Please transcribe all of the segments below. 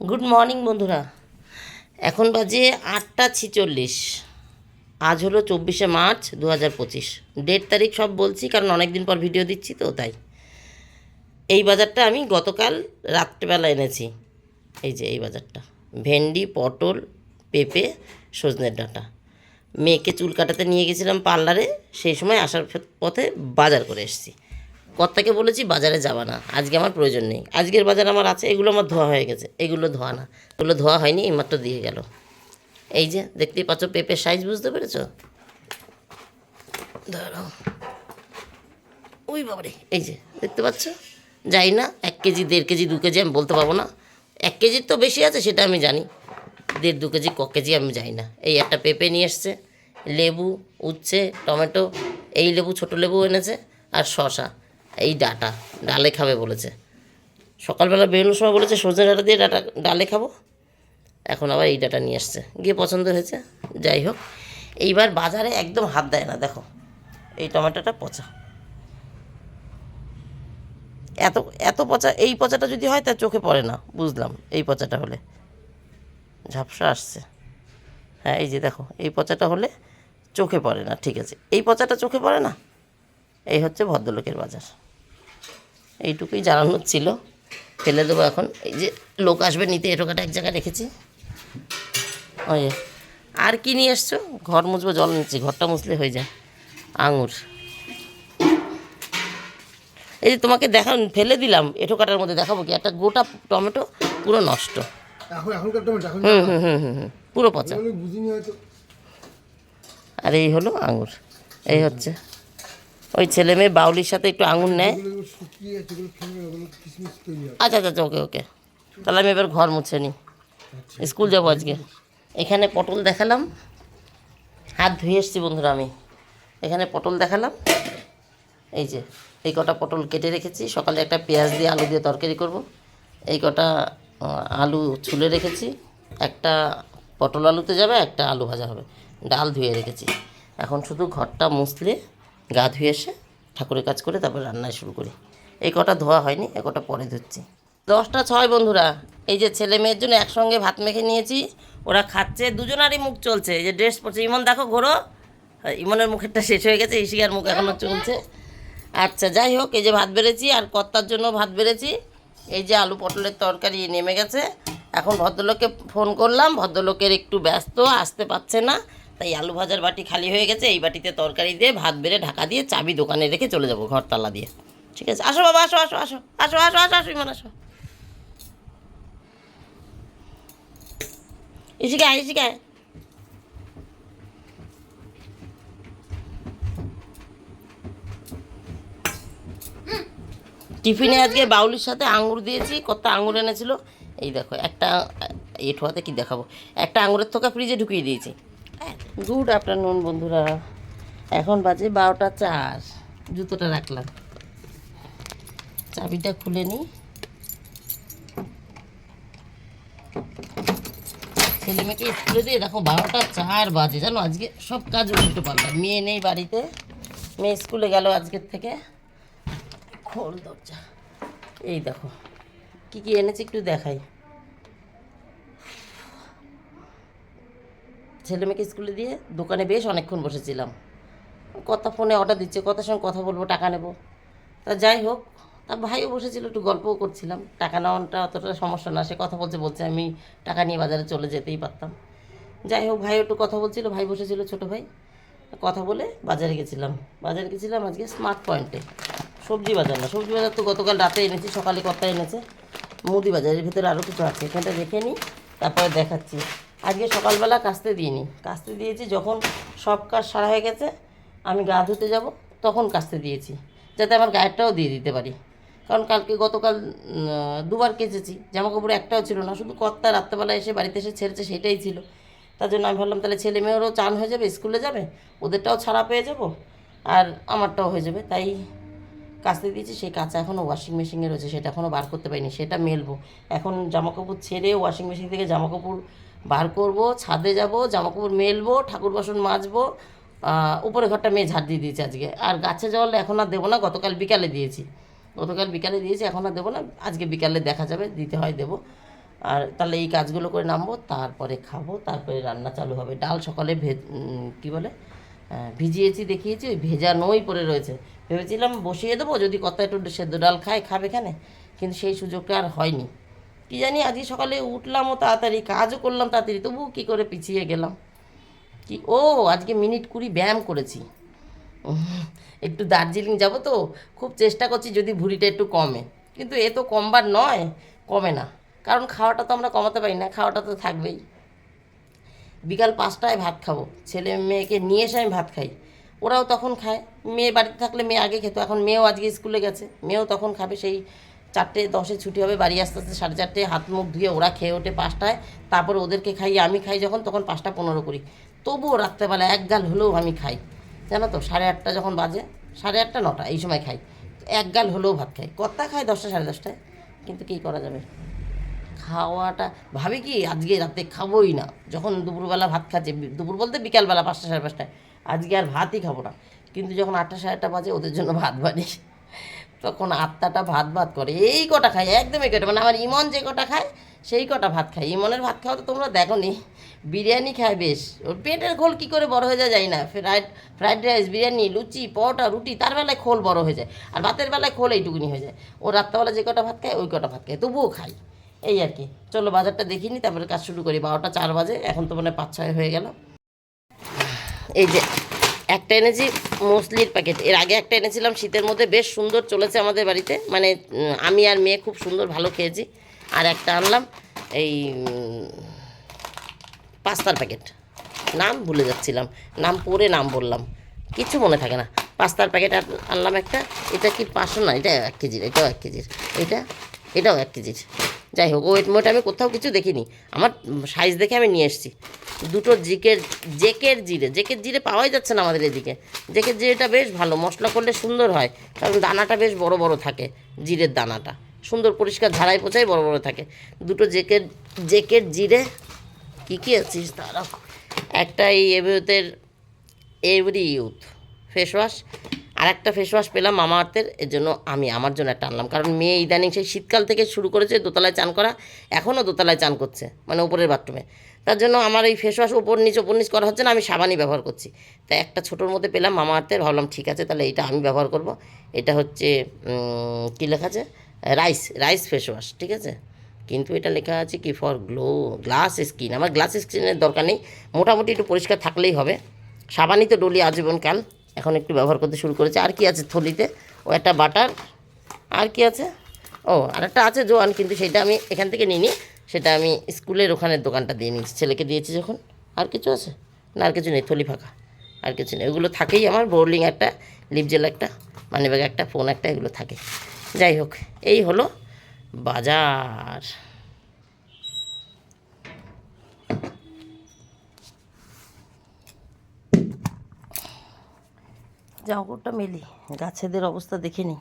Good morning বন্ধুরা। এখন বাজে আটটা ছিচল্লিশ। আজ হলো চব্বিশে মার্চ দু হাজার পঁচিশ। ডেট তারিখ সব বলছি, কারণ অনেক দিন পর ভিডিও দিচ্ছি তো, তাই। এই বাজারটা আমি গতকাল রাত্রেবেলা এনেছি। এই যে এই বাজারটা। ভেন্ডি, পটল, পেঁপে, সজনের ডাঁটা। মেয়েকে চুল কাটাতে নিয়ে গেছিলাম পার্লারে, সেই সময় আসার পথে বাজার করে এসেছি। কর্তাকে বলেছি, বাজারে যাবা না। আজকে আমার প্রয়োজন নেই। আজকের বাজার আমার আছে, এগুলো আমার ধোয়া হয়ে গেছে। এগুলো ধোয়া না। এগুলো ধোয়া হয়নি এইমাত্র দিয়ে গেল। এই যে, দেখতেই পাচ্ছ, পেঁপের সাইজ বুঝতে পেরেছ? ধরো। ওই বাবারে, এই যে, দেখতে পাচ্ছ? যাই না, এক কেজি, দেড় কেজি, দু কেজি আমি বলতে পারব না। এক কেজির তো বেশি আছে, সেটা আমি জানি। দেড়, দু কেজি, ক কেজি আমি যাই না। এই একটা পেঁপে নিয়ে এসছে, লেবু, উচ্ছে, টমেটো, এই লেবু, ছোটো লেবু এনেছে, আর শশা এই ডাটা, ডালে খাবে বলেছে। সকালবেলা বেরোনোর সময় বলেছে, সজনে ডাটা দিয়ে ডাটা, ডালে খাব। এখন আবার এই ডাটা নিয়ে আসছে। গিয়ে পছন্দ হয়েছে, যাই হোক। এইবার বাজারে একদম হাত দেয় না, দেখো। এই টমেটোটা পচা। এত এত পচা, এই পচাটা যদি হয়, তার চোখে পড়ে না, বুঝলাম। এই পচাটা হলে। ঝাপসা আসছে। হ্যাঁ এই যে দেখো, এই পচাটা হলে চোখে পড়ে না, ঠিক আছে। এই পচাটা চোখে পড়ে না? এই হচ্ছে ভদ্রলোকের বাজার। এইটুকুই জানানোর ছিল। ফেলে দেবো এখন। এই যে লোক আসবে নিতে এটোকাটা এক জায়গায় রেখেছি। ওই আর কি নিয়ে এসছো? ঘর মুছবো জল নিচ্ছি। ঘরটা মুছলে হয়ে যায়। আঙুর। এই যে তোমাকে দেখা ফেলে দিলাম। এঁটো কাটার মধ্যে দেখাবো কি? একটা গোটা টমেটো পুরো নষ্ট। হুম হুম হুম হুম হুম পুরো পচা। আর এই হলো আঙুর। এই হচ্ছে। ওই ছেলে মেয়ে বাউলির সাথে একটু আঙুর নেয়। আচ্ছা আচ্ছা আচ্ছা, ওকে ওকে। তাহলে আমি এবার ঘর মুছে নিই স্কুল যাব আজকে। এখানে পটল দেখালাম। হাত ধুয়ে এসছি বন্ধুরা আমি। এখানে পটল দেখালাম। এই যে এই কটা পটল কেটে রেখেছি। সকালে একটা পেঁয়াজ দিয়ে আলু দিয়ে তরকারি করব। এই কটা আলু ছুলে রেখেছি। একটা পটল আলুতে যাবে একটা আলু ভাজা হবে। ডাল ধুয়ে রেখেছি। এখন শুধু ঘরটা মুছলে গা ধুয়ে এসে ঠাকুরের কাজ করে তারপর রান্নায় শুরু করি। এই কটা ধোয়া হয়নি, এ কটা পরে ধুচ্ছি। দশটা ছয় বন্ধুরা, এই যে ছেলে মেয়ের জন্য একসঙ্গে ভাত মেখে নিয়েছি, ওরা খাচ্ছে, দুজনারই মুখ চলছে। এই যে ড্রেস পরছে, ইমন দেখো ঘোরো ইমনের মুখেরটা শেষ হয়ে গেছে ইশিকার মুখ এখনও চলছে। আচ্ছা যাই হোক, এই যে ভাত বেড়েছি আর কর্তার জন্য ভাত বেড়েছি। এই যে আলু পটলের তরকারি নেমে গেছে। এখন ভদ্রলোককে ফোন করলাম, ভদ্রলোকের একটু ব্যস্ত, আসতে পারছে না। তাই আলু ভাজার বাটি খালি হয়ে গেছে এই বাটিতে তরকারি দিয়ে ভাত বেড়ে ঢাকা দিয়ে চাবি দোকানে রেখে চলে যাব ঘর তালা দিয়ে ঠিক আছে আসো বাবা আসো আসো আসো আসো আসো আসো আসো ইমান আসো ইসিকা ইসিকা টিফিনে আজকে বাউলির সাথে আঙুর দিয়েছি কত আঙুর এনেছিল এই দেখো একটা এঠো হাতে কি দেখাবো একটা আঙুরের থোকা ফ্রিজে ঢুকিয়ে দিয়েছি গুড আফটারনুন বন্ধুরা। এখন বাজে বারোটা চার। জুতোটা রাখলাম। চাবিটা খুলে নিই ছেলে মেয়েকে স্কুলে দিয়ে দেখো বারোটা চার বাজে। জানো, আজকে সব কাজ উল্টো পাল্টা। মেয়ে নেই বাড়িতে। মেয়ে স্কুলে গেল আজকের থেকে। খোল দরজা। এই দেখো, কি কি এনেছি একটু দেখাই। ছেলে মেয়েকে স্কুলে দিয়ে দোকানে বেশ অনেকক্ষণ বসেছিলাম। কথা ফোনে অর্ডার দিচ্ছে, কথার সঙ্গে কথা বলব, টাকা নেব। তা যাই হোক, তা ভাইও বসেছিল, একটু গল্পও করছিলাম। টাকা নেওয়াটা অতটা সমস্যা না, সে কথা বলছে বলছে আমি টাকা নিয়ে বাজারে চলে যেতেই পারতাম। যাই হোক, ভাইও একটু কথা বলছিল, ভাই বসেছিল, ছোটো ভাই। কথা বলে বাজারে গেছিলাম। বাজারে গেছিলাম আজকে স্মার্ট পয়েন্টে সবজি বাজার না, সবজি বাজার তো গতকাল রাতে এনেছি, সকালে কথা এনেছে। মুদি বাজারের ভিতরে আরও কিছু আছে, এখানটা রেখে নিই, তারপরে দেখাচ্ছি। আজকে সকালবেলা কাস্তে দিইনি। কাস্তে দিয়েছি যখন সব কাজ সারা হয়ে গেছে, আমি গা ধুতে যাব, তখন কাস্তে দিয়েছি, যাতে আমার গায়েরটাও দিয়ে দিতে পারি। কারণ কালকে গতকাল দুবার কেচেছি জামা কাপড় একটাও ছিল না, শুধু কর্তা রাত্রেবেলা এসে বাড়িতে এসে ছেড়েছে সেটাই ছিল। তার জন্য আমি ভাবলাম, তাহলে ছেলে মেয়েরও চান হয়ে যাবে, স্কুলে যাবে, ওদেরটাও ছাড়া পেয়ে যাব, আর আমারটাও হয়ে যাবে। তাই কাচতে দিয়েছি, সেই কাঁচা এখনও ওয়াশিং মেশিনে রয়েছে, সেটা এখনও বার করতে পারিনি, সেটা মেলবো। এখন জামা কাপড় ছেড়ে ওয়াশিং মেশিন থেকে জামা কাপড় বার করব, ছাদে যাব জামা কাপড় মেলবো, ঠাকুর বাসন মাজবো উপরে ঘরটা মেয়ে ঝাড় দিয়ে দিয়েছে আজকে। আর গাছে জল এখন আর দেবো না, গতকাল বিকালে দিয়েছি। গতকাল বিকালে দিয়েছি, এখন আর দেবো না, আজকে বিকালে দেখা যাবে, দিতে হয় দেবো। আর তাহলে এই কাজগুলো করে নামবো, তারপরে খাব, তারপরে রান্না চালু হবে। ডাল সকালে ভে কী বলে? ভিজিয়েছি, দেখিয়েছি, ওই ভেজানোই পড়ে রয়েছে। ভেবেছিলাম বসিয়ে দেবো, যদি কত একটু সেদ্ধ ডাল খায়, খাবে এখানে কিন্তু সেই সুযোগটা আর হয়নি। কি জানি, আজকে সকালে উঠলামও তাড়াতাড়ি, কাজও করলাম তাড়াতাড়ি তবু কী করে পিছিয়ে গেলাম? কি, ও, আজকে মিনিট কুড়ি ব্যায়াম করেছি। একটু দার্জিলিং যাব তো, খুব চেষ্টা করছি যদি ভুঁড়িটা একটু কমে। কিন্তু এ তো কমবার নয়, কমে না। কারণ খাওয়াটা তো আমরা কমাতে পারি না, খাওয়াটা তো থাকবেই। বিকাল পাঁচটায় ভাত খাব, ছেলে মেয়েকে নিয়ে এসে আমি ভাত খাই। ওরাও তখন খায়, মেয়ে বাড়িতে থাকলে মেয়ে আগে খেত, এখন মেয়েও আজকে স্কুলে গেছে, মেয়েও তখন খাবে সেই চারটে, দশে ছুটি হবে, বাড়ি আসতে আসতে সাড়ে চারটে, হাত মুখ ধুয়ে ওরা খেয়ে ওঠে পাঁচটায়। তারপর ওদেরকে খাই, আমি খাই যখন, তখন পাঁচটা পনেরো করি। তবুও রাত্রেবেলা এক গাল হলেও আমি খাই। জানো তো, সাড়ে আটটা যখন বাজে, সাড়ে আটটা, নটা, এই সময় খাই। এক গাল হলেও ভাত খাই। কত্তা খাই দশটা, সাড়ে দশটায়। কিন্তু কী করা যাবে? খাওয়াটা, ভাবি কি, আজকে রাতে খাবোই না। যখন দুপুরবেলা ভাত খাচ্ছে দুপুর বলতে বিকালবেলা পাঁচটা, সাড়ে পাঁচটায়। আজকে আর ভাতই খাব না। কিন্তু যখন আটটা, সাড়ে আটটা বাজে, ওদের জন্য ভাত বানি তখন আত্মাটা ভাত ভাত করে। এই কটা খায়, একদমই কটা মানে আমার ইমন যে কটা খায়, সেই কটা ভাত খায়। ইমনের ভাত খাওয়া তো তোমরা দেখো নি বিরিয়ানি খায় বেশ। ওর পেটের খোল কী করে বড় হয়ে যায় যায় না। Fried fried rice, biryani, luchi, paratha, রুটি, তার বেলায় খোল বড় হয়ে যায়। আর ভাতের বেলায় খোল এইটুকুনি হয়ে যায়। ও রাত্রেবেলা যে কটা ভাত খায়, ওই কটা ভাত খায়। তবুও খাই এই আর কি। চলো বাজারটা দেখিনি তারপরে কাজ শুরু করি। বারোটা চার বাজে, এখন তো মানে পাঁচ, ছয় হয়ে গেল। এই যে একটা এনেছি মুসলির প্যাকেট এর আগে একটা এনেছিলাম, শীতের মধ্যে বেশ সুন্দর চলেছে আমাদের বাড়িতে। মানে আমি আর মেয়ে খুব সুন্দর ভালো খেয়েছি। আর একটা আনলাম, এই পাস্তার প্যাকেট নাম ভুলে যাচ্ছিলাম। নাম পরে নাম বললাম। কিছু মনে থাকে না। পাস্তার প্যাকেট আন- আনলাম একটা। এটা কি পাঁচশো না? এটা এক কেজির, এটাও এক কেজির। এটা, এটাও এক কেজির। যাই হোক ওয়েট মোট আমি কোথাও কিছু দেখিনি। আমার সাইজ দেখে আমি নিয়ে এসেছি। দুটো জিকের, জেকের জিরে জেকের জিরে পাওয়াই যাচ্ছে না আমাদের এদিকে। জেকের জিরেটা বেশ ভালো, মশলা করলে সুন্দর হয়। কারণ দানাটা বেশ বড় বড় থাকে, জিরের দানাটা। সুন্দর পরিষ্কার ঝাড়াই পোছাই বড় বড় থাকে। দুটো জেকের জেকের জিরে, কী কী আছিস তারা একটা এই এভিউতের এভরি ইউথ ফেস ওয়াশ আর একটা ফেস ওয়াশ পেলাম মামা আর্থের এর জন্য আমি, আমার জন্য একটা আনলাম। কারণ মেয়ে ইদানিং সেই শীতকাল থেকে শুরু করেছে, দোতলায় চান করা, এখনও দোতলায় চান করছে মানে উপরের বাথরুমে তার জন্য আমার এই ফেস ওয়াশ উপর নিচ উপর নিচ করা হচ্ছে না, আমি সাবানই ব্যবহার করছি। তাই একটা ছোটোর মধ্যে পেলাম মামা আর্থের ভাবলাম ঠিক আছে, তাহলে এটা আমি ব্যবহার করব। এটা হচ্ছে কী লেখা আছে? রাইস রাইস ফেস ওয়াশ ঠিক আছে? কিন্তু এটা লেখা আছে কি ফর গ্লো গ্লাস স্কিন আমার গ্লাস স্কিনের দরকার নেই। মোটামুটি একটু পরিষ্কার থাকলেই হবে। সাবানই তো ডলি আজীবনকাল। এখন একটু ব্যবহার করতে শুরু করেছে। আর কি আছে থলিতে? ও একটা বাটার। আর কি আছে? ও আর একটা আছে জোয়ান, কিন্তু সেটা আমি এখান থেকে নিইনি। সেটা আমি স্কুলের ওখানের দোকানটা দিয়ে নিয়েছি। ছেলেকে দিয়েছি যখন। আর কিছু আছে? না, আর কিছু নেই, থলি ফাঁকা। আর কিছু নেই। ওগুলো থাকেই আমার, বোর্লিং একটা লিপ জেল একটা মানি ব্যাগ একটা, ফোন একটা, এগুলো থাকে। যাই হোক, এই হলো বাজার। জামাকাপড়টা মেলি, গাছেদের অবস্থা দেখে নি।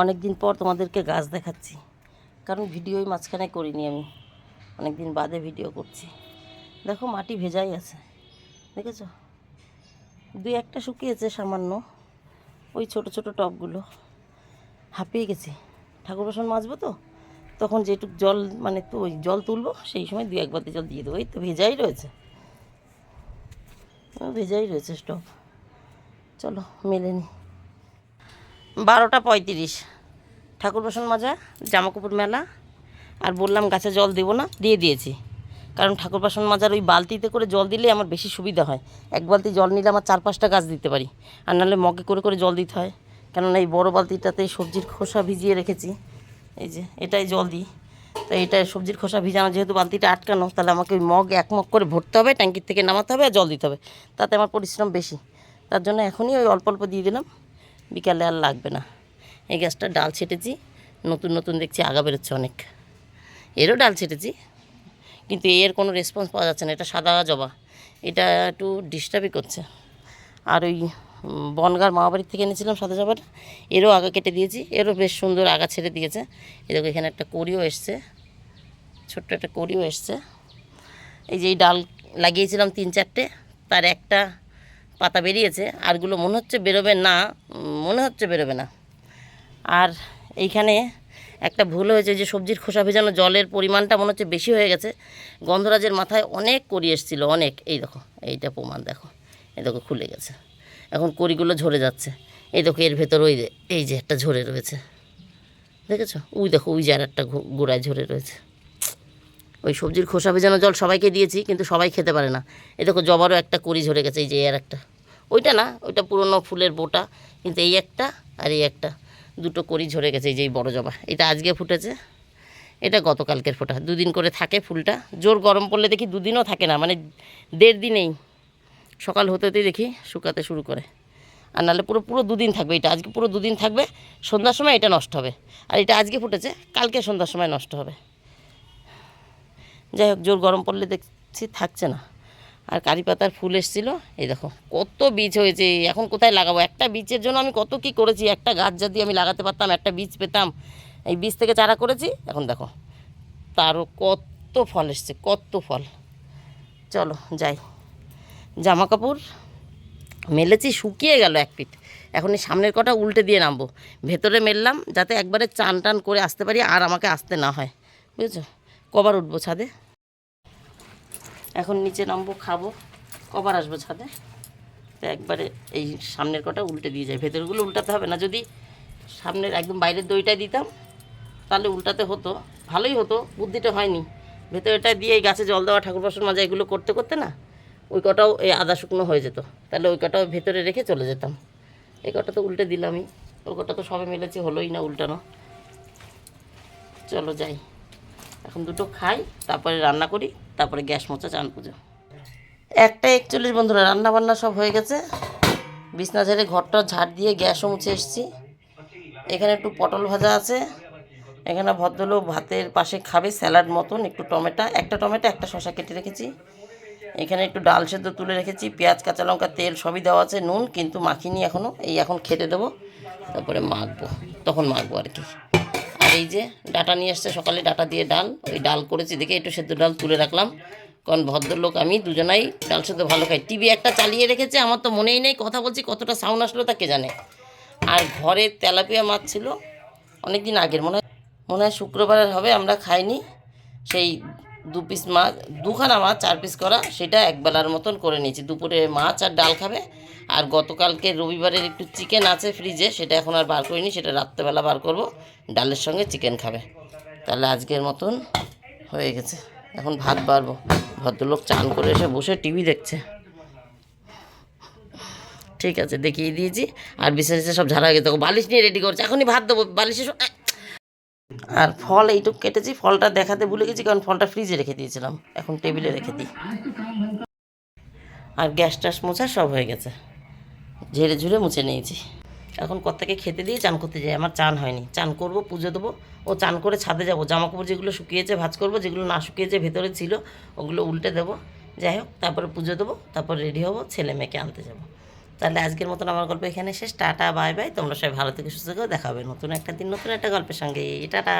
অনেক দিন পর তোমাদেরকে গাছ দেখাচ্ছি, কারণ ভিডিওই মাঝখানে করিনি আমি অনেক দিন বাদে ভিডিও করছি। দেখো মাটি ভেজাই আছে, দেখেছ? দুই একটা শুকিয়েছে সামান্য, ওই ছোট ছোট টবগুলো। হাঁপিয়ে গেছি। ঠাকুর বাসন মাজবো তো, তখন যেটুক জল মানে তো ওই জল তুলবো, সেই সময় দুই এক বালতি জল দিয়ে দেবো। এই তো ভেজাই রয়েছে। ভেজাই রয়েছে স্টপ চলো, মেলে নি। বারোটা পঁয়ত্রিশ। ঠাকুর বাসন মাজা জামা কাপড় মেলা, আর বললাম গাছে জল দেবো না, দিয়ে দিয়েছি। কারণ ঠাকুর বাসন মাজার ওই বালতিতে করে জল দিলে আমার বেশি সুবিধা হয়। এক বালতি জল নিলে আমার চার পাঁচটা গাছ দিতে পারি। আর নাহলে মগে করে করে জল দিতে হয়। কেননা এই বড় বালতিটাতে সবজির খোসা ভিজিয়ে রেখেছি। এই যে, এটাই জল দিই। তো এটা সবজির খোসা ভিজানো, যেহেতু বালতিটা আটকানো, তাহলে আমাকে ওই মগ এক মগ করে ভরতে হবে, ট্যাঙ্কির থেকে নামাতে হবে আর জল দিতে হবে। তাতে আমার পরিশ্রম বেশি। তার জন্য এখনই ওই অল্প অল্প দিয়ে দিলাম। বিকালে আর লাগবে না। এই গাছটা ডাল ছেটেছি, নতুন নতুন দেখছি আগা বেরোচ্ছে অনেক। এরও ডাল ছেটেছি, কিন্তু এর কোনো রেসপন্স পাওয়া যাচ্ছে না। এটা সাদা জবা, এটা একটু ডিস্টার্বই করছে। আর ওই বনগার মামাবাড়ির থেকে এনেছিলাম সাদা জবাটা, এরও আগা কেটে দিয়েছি। এরও বেশ সুন্দর আগা ছেড়ে দিয়েছে। এরকম এখানে একটা কড়িও এসছে। ছোট্ট একটা কড়িও এসছে। এই যে এই ডাল লাগিয়েছিলাম তিন চারটে, তার একটা পাতা বেরিয়েছে, আরগুলো মনে হচ্ছে বেরোবে না মনে হচ্ছে বেরোবে না। আর এইখানে একটা ভুল হয়েছে, যে সবজির খোসা ভেজানো জলের পরিমাণটা মনে হচ্ছে বেশি হয়ে গেছে। গন্ধরাজের মাথায় অনেক করি এসেছিল, অনেক। এই দেখো, এইটা প্রমাণ দেখো। এই দেখো, খুলে গেছে। এখন করিগুলো ঝরে যাচ্ছে। এই দেখো, এর ভেতর ওই এই যে একটা ঝরে রয়েছে। দেখেছ? ওই দেখো, ওই একটা গোড়ায় ঝরে রয়েছে। ওই সবজির খোসা ভেজানো জল সবাইকে দিয়েছি, কিন্তু সবাই খেতে পারে না। এ দেখো জবারও একটা করি ঝরে গেছে, এই যে এর একটা। ওইটা না, ওইটা পুরনো ফুলের বোটা, কিন্তু এই একটা আর এই একটা। দুটো করি ঝরে গেছে, এই যে এই বড়ো জবা। এটা আজকে ফুটেছে। এটা গতকালকের ফোটা। দুদিন করে থাকে ফুলটা। জোর গরম পড়লে দেখি দুদিনও থাকে না মানে দেড় দিনেই। সকাল হতে হতেই দেখি শুকাতে শুরু করে। আর নাহলে পুরো পুরো দুদিন থাকবে এটা। আজকে পুরো দুদিন থাকবে, সন্ধ্যার সময় এটা নষ্ট হবে। আর এটা আজকে ফুটেছে, কালকে সন্ধ্যার সময় নষ্ট হবে। যাই হোক, জোর গরম পড়লে দেখছি থাকছে না। আর কারি পাতার ফুল এসেছিল, এই দেখো, কত বীজ হয়েছে, এখন কোথায় লাগাবো? একটা বীজের জন্য আমি কত কি করেছি, একটা গাছ যদি আমি লাগাতে পারতাম, একটা বীজ পেতাম, এই বীজ থেকে চারা করেছি, এখন দেখো, তারও কত ফল এসছে, কত ফল। চলো, যাই। জামা কাপড় মেলেছি, শুকিয়ে গেল এক পিঠ এখন এই সামনের কটা উল্টে দিয়ে নামবো। ভেতরে মেললাম, যাতে একবারে চান টান করে আসতে পারি, আর আমাকে আসতে না হয়, বুঝেছ? কবার উঠবো ছাদে? এখন নিচে নামবো, খাব, কবার আসব ছাদে। তো একবারে এই সামনের কটা উল্টে দিয়ে যায় ভেতরগুলো উল্টাতে হবে না। যদি সামনের একদম বাইরের দইটা দিতাম, তাহলে উল্টাতে হতো, ভালোই হতো, বুদ্ধিটা হয়নি। ভেতরটা দিয়ে এই গাছে জল দেওয়া, ঠাকুর বাসন মাজা এগুলো করতে করতে না, ওই কটাও এই আদা শুকনো হয়ে যেত। তাহলে ওই কটাও ভেতরে রেখে চলে যেতাম। এই কটা তো উল্টে দিলামই, ওই কটা তো সবে মিলেছে, হলোই না উল্টানো। চলো যাই। এখন দুটো খাই, তারপরে রান্না করি, তারপরে গ্যাস মোচা চান পুজো। একটা একচল্লিশ বন্ধুরা রান্না বান্না সব হয়ে গেছে। বিছনা ঝেড়ে ঘরটা ঝাড় দিয়ে গ্যাসও মুছে এসেছি। এখানে একটু পটল ভাজা আছে। এখানে ভদ্রলোক ভাতের পাশে খাবে স্যালাড মতন, একটু টমেটো, একটা টমেটো, একটা শশা কেটে রেখেছি। এখানে একটু ডাল সেদ্ধ তুলে রেখেছি, পেঁয়াজ, কাঁচা লঙ্কা, তেল সবই দেওয়া আছে, নুন, কিন্তু মাখিনি এখনও এই এখন খেতে দেবো, তারপরে মাখবো, তখন মাখবো আর কি। এই যে ডাটা নিয়ে আসছে, সকালে ডাটা দিয়ে ডাল, ওই ডাল করেছি, দেখে একটু সেদ্ধ ডাল তুলে রাখলাম। কারণ ভদ্রলোক আমি, দুজনাই ডাল সেদ্ধ ভালো খাই। টিভি একটা চালিয়ে রেখেছে, আমার তো মনেই নেই, কথা বলছি, কতটা সাউন্ড আসলো তাকে জানে। আর ঘরে তেলাপিয়া মাছ ছিল অনেক দিন আগের, মনে হয় মনে হয় শুক্রবারের হবে, আমরা খাইনি। সেই দু পিস মাছ দুখানা মাছ চার পিস করা, সেটা একবেলার মতন করে নিয়েছি। দুপুরে মাছ আর ডাল খাবে, আর গতকালকে রবিবারের একটু চিকেন আছে ফ্রিজে সেটা এখন আর বার করিনি, সেটা রাত্রেবেলা বার করব। ডালের সঙ্গে চিকেন খাবে। তাহলে আজকের মতন হয়ে গেছে। এখন ভাত বাড়বো। ভদ্রলোক চান করে এসে বসে টিভি দেখছে। ঠিক আছে, দেখিয়ে দিয়েছি। আর বিশেষ সব ঝাড়া হয়ে গেছে বালিশ নিয়ে রেডি করছে। এখনই ভাত দেবো বালিশে আর ফল এইটুকু কেটেছি, ফলটা দেখাতে ভুলে গেছি, কারণ ফলটা ফ্রিজে রেখে দিয়েছিলাম। এখন টেবিলে রেখে দিই। আর গ্যাস ট্যাস মোছা সব হয়ে গেছে। ঝেড়ে ঝুড়ে মুছে নিয়েছি। এখন কর্তাকে খেতে দিয়ে চান করতে যাই। আমার চান হয়নি। চান করব, পুজো দেবো। ও চান করে ছাদে যাব। জামা কাপড় যেগুলো শুকিয়েছে ভাজ করব, যেগুলো না শুকিয়েছে, ভেতরে ছিল, ওগুলো উল্টে দেবো। যাই হোক, তারপরে পুজো দেবো, তারপর রেডি হব, ছেলে মেয়েকে আনতে যাব। তাহলে আজকের মতন আমার গল্প এখানে শেষ। Tata, bye bye. তোমরা সবাই ভালো থেকে, সুস্থ করে দেখাবে নতুন একটা দিন, নতুন একটা গল্পের সঙ্গে। টাটা।